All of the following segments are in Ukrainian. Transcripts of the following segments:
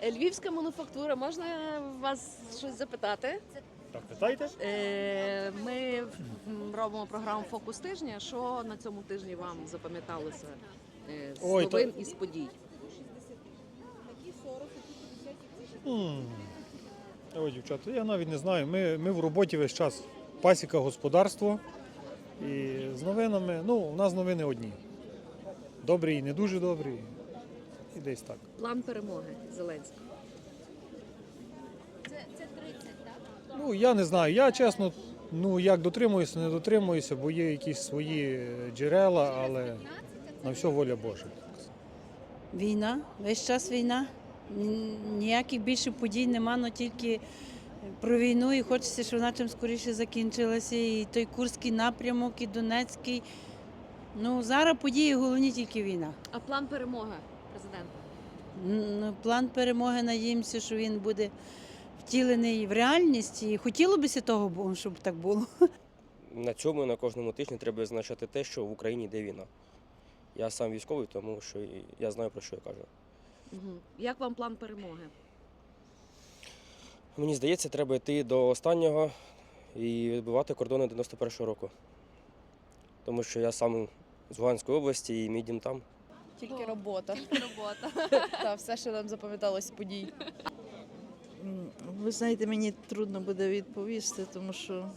Е, Львівська мануфактура, можна вас щось запитати? Так, питайте. Е, Ми робимо програму Фокус тижня. Що на цьому тижні вам запам'яталося е, з Ой, новин і з подій? М. Ой, дівчата, я навіть не знаю. Ми, ми в роботі весь час. Пасіка господарство. І з новинами, ну, у нас новини одні. Добрі і не дуже добрі. Десь так. План перемоги Зеленського. Ну, я не знаю. Я чесно, ну як дотримуюся, не дотримуюся, бо є якісь свої е, джерела, але на все воля Божа. Війна, весь час війна. Ніяких більше подій нема, але тільки про війну і хочеться, щоб вона чим скоріше закінчилася. І той Курський напрямок, і Донецький. Ну, зараз події головні тільки війна. А план перемоги президента? Н- План перемоги, надіємося, що він буде втілений в реальність. І хотілося б того, щоб так було. На цьому і на кожному тижні треба визначати те, що в Україні йде війна. Я сам військовий, тому що я знаю про що я кажу. Угу. Як вам план перемоги? Мені здається, треба йти до останнього і відбивати кордони 91-го року. Тому що я сам з Луганської області і мій дім там. Тільки робота. Тільки робота. Та все, що нам запам'яталось з подій. Ви знаєте, мені трудно буде відповісти, тому що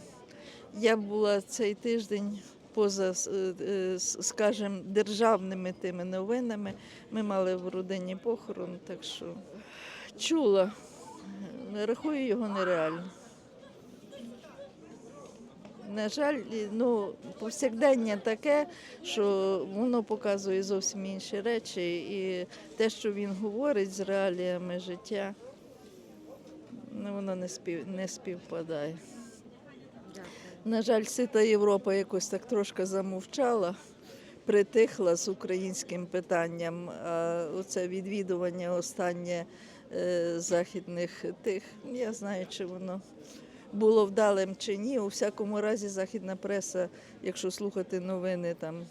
я була цей тиждень поза, е, е, скажімо, державними тими новинами. Ми мали в родині похорон, так що чула. Рахую його нереально. На жаль, ну, повсякдення таке, що воно показує зовсім інші речі, і те, що він говорить з реаліями життя, ну, воно не, спів, не співпадає. На жаль, сита Європа якось так трошки замовчала, притихла з українським питанням. А оце відвідування останнє е, західних тих, я знаю, чи воно було вдалим чи ні. У всякому разі, західна преса, якщо слухати новини там,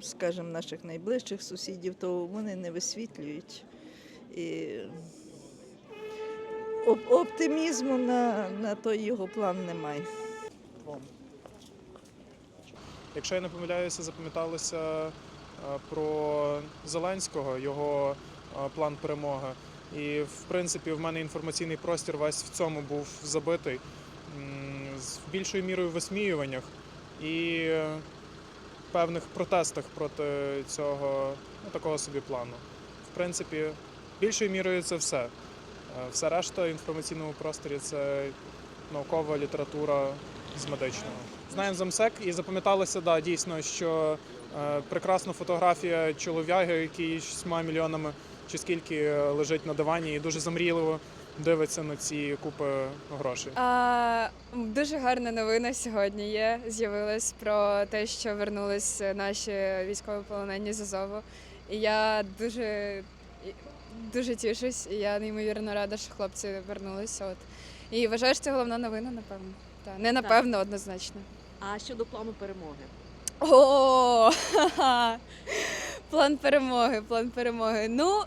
скажімо, наших найближчих сусідів, то вони не висвітлюють. І оп- оптимізму на, на той його план немає. Якщо я не помиляюся, запам'яталося е, про Зеленського, його е, план перемоги. І в принципі в мене інформаційний простір весь в цьому був забитий з більшою мірою висміюваннях і певних протестах проти цього ну, такого собі плану. В принципі, більшою мірою це все. Е, Все решта в інформаційному просторі це наукова література з медичного. Знаємо замсек і запам'яталося, да, дійсно, що е, прекрасна фотографія чолов'яги, який з 6 мільйонами чи скільки е, лежить на дивані і дуже замрійливо дивиться на ці купи грошей. А, дуже гарна новина сьогодні є. З'явилась про те, що вернулись наші військовополонені з Азову. І я дуже, дуже тішусь, і я неймовірно рада, що хлопці вернулися. От. І вважаю, що це головна новина, напевно. Так. Не напевно, однозначно. А щодо плану перемоги? О, ха-ха. план перемоги, план перемоги. Ну,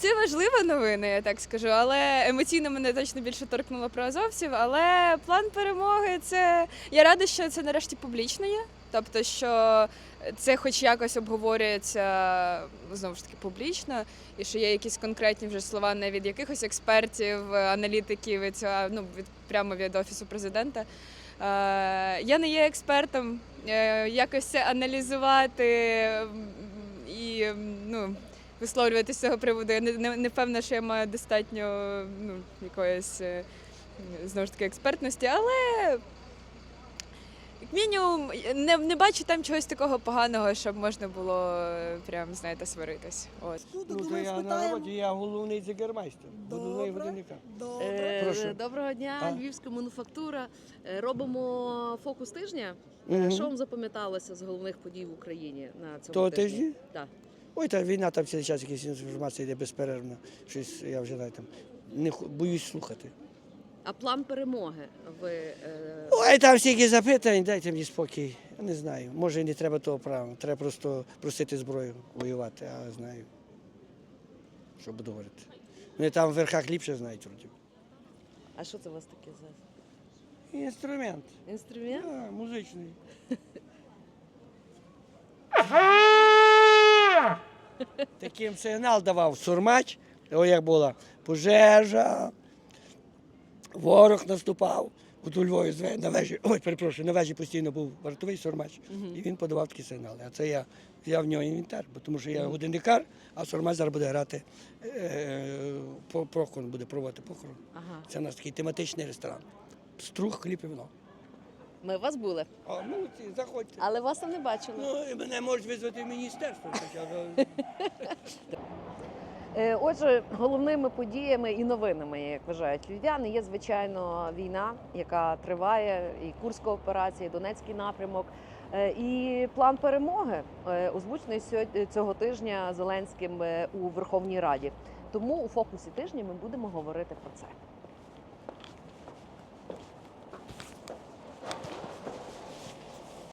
це важлива новина, я так скажу, але емоційно мене точно більше торкнуло про азовців. Але план перемоги це. Я рада, що це нарешті публічно є. Тобто, що це хоч якось обговорюється знову ж таки публічно, і що є якісь конкретні вже слова не від якихось експертів, аналітиків, і ну, від, прямо від офісу президента. Е, Я не є експертом, е, якось це аналізувати і ну, висловлювати з цього приводу. Я не, не, не певна, що я маю достатньо ну, якоїсь е, знову ж таки експертності, але як мінімум не, не бачу там чогось такого поганого, щоб можна було е, прям, знаєте, сваритись. От. Ну, то я на роботі, я головний зігермайстер, головний годинника. Е, Прошу. Доброго дня, А? Львівська мануфактура. Робимо фокус тижня. Мгм. Що вам запам'яталося з головних подій в Україні на цьому Того тижні? тижні? Так. Ой, та війна там цілий час якась інформація йде безперервно. Щось я вже навіть там не хо- боюсь слухати. А план перемоги ви е, Ой, там стільки запитань, дайте мені спокій. Я не знаю. Може і не треба того права. Треба просто просити зброю воювати, а знаю. що буду говорити. Вони там в верхах ліпше знають вроді. А що це у вас таке за Інструмент. інструмент? А, музичний. Таким сигнал давав сурмач, о, як була пожежа, ворог наступав. От у Львові на вежі, ой, перепрошую, на вежі постійно був вартовий сурмач, і він подавав такі сигнали. А це я взяв в нього інвентар, бо тому що я годинникар, а сурмач зараз буде грати е, похорон, буде проводити похорон. Ага. Це у нас такий тематичний ресторан. Струх, хліб і вино. Ми у вас були, А, ну, ці, заходьте. але вас там не бачили. Ну, і мене можуть визвати в міністерство. хоча б. Е, Отже, головними подіями і новинами, як вважають львів'яни, є звичайно війна, яка триває, і Курська операція, і Донецький напрямок. Е, І план перемоги е, озвучений сьогодні- цього тижня Зеленським е, у Верховній Раді. Тому у фокусі тижня ми будемо говорити про це.